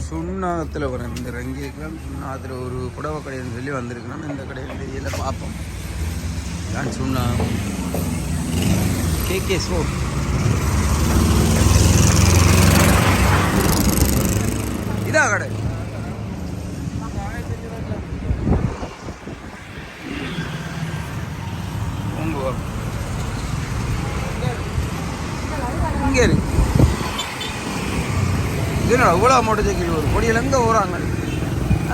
சுண்ணாகத்தில் ஒரு இந்த ரங்கி இருக்கலாம் சுண்ணாகத்தில் ஒரு புடவை கடைன்னு சொல்லி வந்திருக்கணும் இந்த கடையில் வெளியில் பார்ப்போம். தான் சுண்ணாகம். கேகே கே இதான் கடை உங்க இங்கே இருக்கு இது என்னடா இவ்வளோ மோட்டர் சைக்கிள் வரும்? கொடியிலேருந்து ஊறாங்க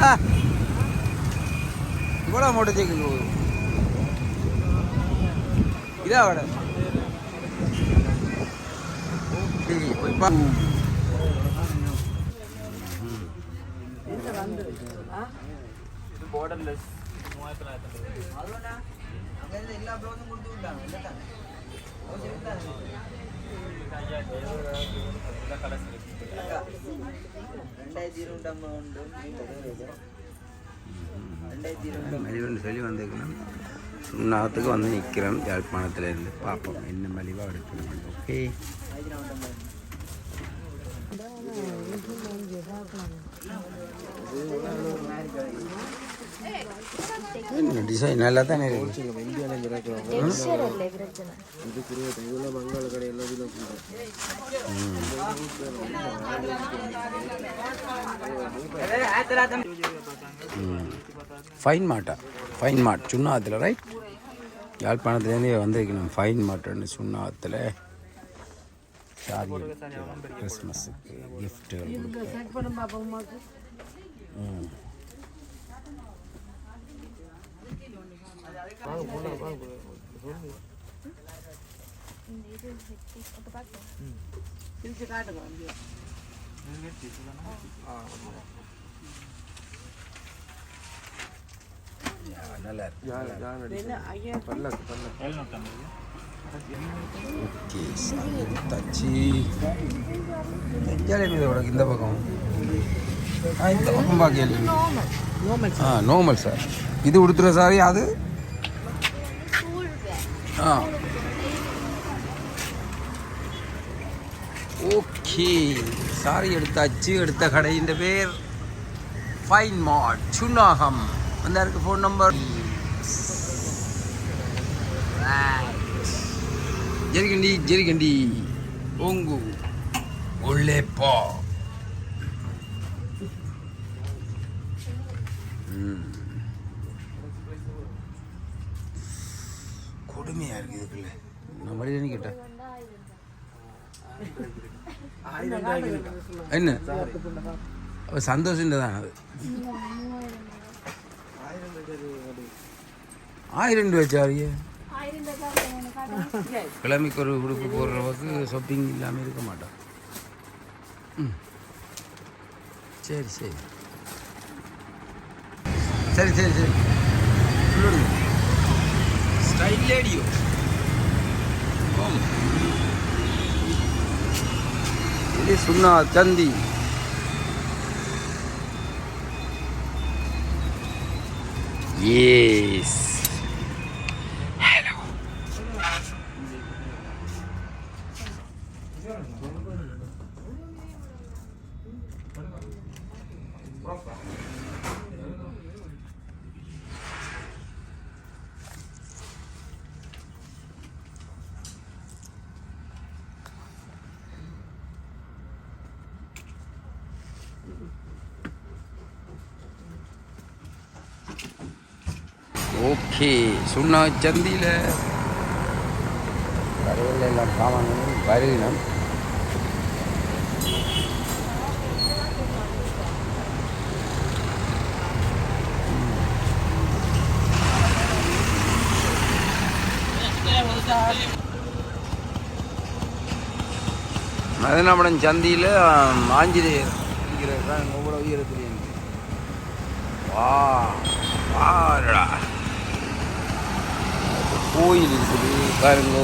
ஆ. இவ்வளோ மோட்டர் சைக்கிள் வரும்? இதா கடை சரி போய் பா. மூவாயிரத்தி தொள்ளாயிரத்தி எல்லா ப்ளவுஸும் கொடுத்து விட்டாங்க கடைசி மலிவுன்னு சொல்லி வந்திருக்கணும். சுண்ணாத்துக்கு வந்து நிற்கிறோம் யாழ்ப்பாணத்துலேருந்து. பார்ப்போம் என்ன மலிவாக எடுக்கணும் ஓகே நல்லா தானே இருக்கு ஃபைன் மாட்டா ஃபைன் மாட் சுண்ணாத்தில் ரைட் யாழ்ப்பாணத்துலேருந்து வந்திருக்கணும். ஃபைன் மாட்டுன்னு சுண்ணாத்தில் சாரி கிறிஸ்மஸுக்கு கிஃப்ட்டுகள் ம். நல்லா இருக்கு ஓகே தச்சு மீது உனக்கு இந்த பக்கம் ஆ இந்த பக்கம் பார்க்க ஆ நார்மல் சார் இது உடுத்துற சாரி அது ஆ ஓகே சாரி எடுத்தாச்சு எடுத்த கடையின் பேர் ஃபைன் மார்ட் சுன்னாகம் அந்த இருக்கு ஃபோன் நம்பர் ஜெரிகண்டி ஜெரிகண்டி. ஓங்கு. உள்ளே போ. ம். கொடுமையா இருக்கு இதுக்குள்ள. நான் மறுபடியும் கேட்டேன். என்ன? சந்தோஷம் தான் அது. ஆயிரம் ரூபாய் சாரியே கிழமைக்கு ஒரு உடுப்பு போடுறவக்கு ஷாப்பிங் இல்லாமல் இருக்க மாட்டான் ம். சரி சரி. சரி சரி சரி. சொல்லுங்க. ஸ்டைல் லேடியோ ஓம் இது சுண்ணா தந்தி ஓகே சுண்ணா சந்தியில். கடையில் எல்லாம் சாமான்களும் வருகினம் மதனபடம் சந்தியில் ஆஞ்சநேயர் இருக்கிறார் ஒவ்வொரு உயரத்துலேயும் வா வாடா. கோயில் இருக்குது. பாருங்க.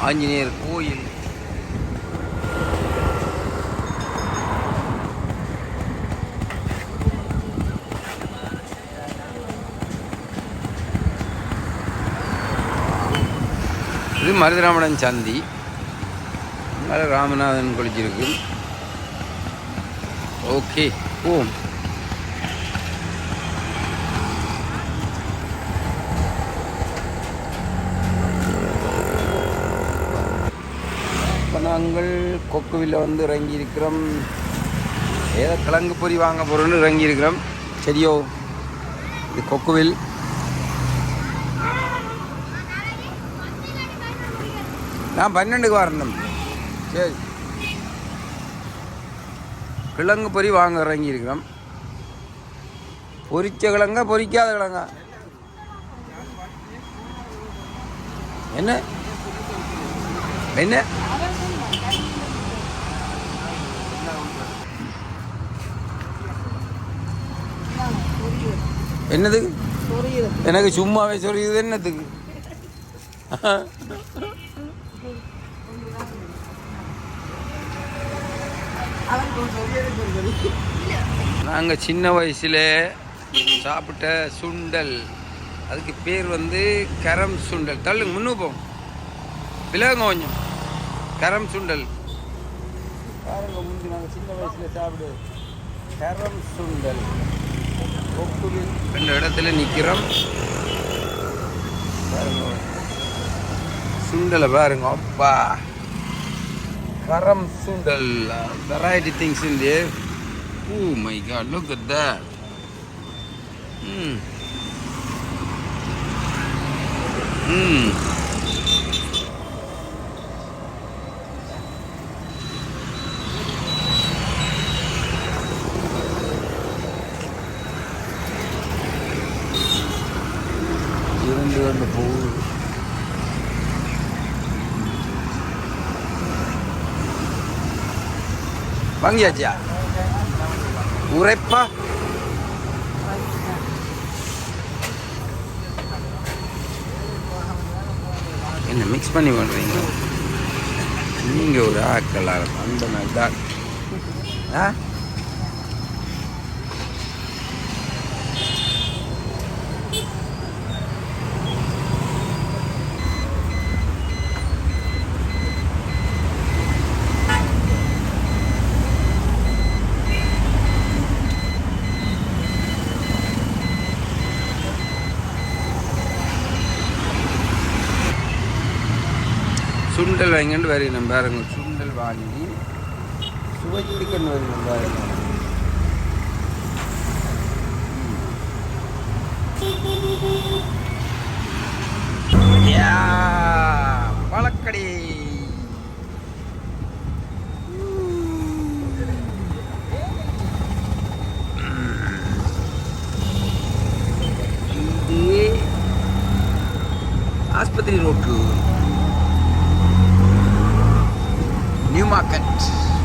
ஆஞ்சநேயர் கோயில். இது மருதராமணன் சந்தி. மேலே ராமநாதன் குளிச்சிருக்கு. ஓகே ஓம் இப்போ நாங்கள் கொக்குவில் வந்து இறங்கி இருக்கிறோம் ஏதோ கிழங்கு பொறி வாங்க போகிறோன்னு இறங்கி இருக்கிறோம் சரியோ இது கொக்குவில். நான் பன்னெண்டுக்கு வரணும். சரி. கிழங்கு பொறி வாங்க இறங்கி இருக்கிறோம் பொரிச்ச கிழங்கா பொரிக்காத கிழங்கா? என்ன? என்ன? எனக்கு சும்மாவே சொல்லியது என்னத்துக்கு? நாங்கள் சின்ன வயசில் சாப்பிட்ட சுண்டல். அதுக்கு பேர் வந்து கரம் சுண்டல். தள்ளுங்க முன்னு போங்க. விலகுங்க கொஞ்சம். கரம் சுண்டல். பாருங்க முந்தி நாங்கள் சின்ன வயசில் சாப்பிடு. கரம் சுண்டல். கொக்குவில். ரெண்டு இடத்துல நிற்கிறோம் பாருங்க. சுண்டலை பாருங்க அப்பா. கரம் சுண்டல். Variety things in there oh my god look at that. Mm. Mm. இரண்டு கண்டு போகுது வாங்கியாச்சியா உரைப்பா என்ன மிக்ஸ் பண்ணி பண்ணுறீங்க நீங்கள் ஒரு ஆக்கலாக அந்த மாதிரி தான் ஆ சுண்டல் வாங்கிட்டு வரையணும் பாருங்க சுண்டல் வாங்கி சுவைச்சிக்கன் வரையணும் பாருங்க யா, பழக்கடை இது ஆஸ்பத்திரி ரோட்டு market.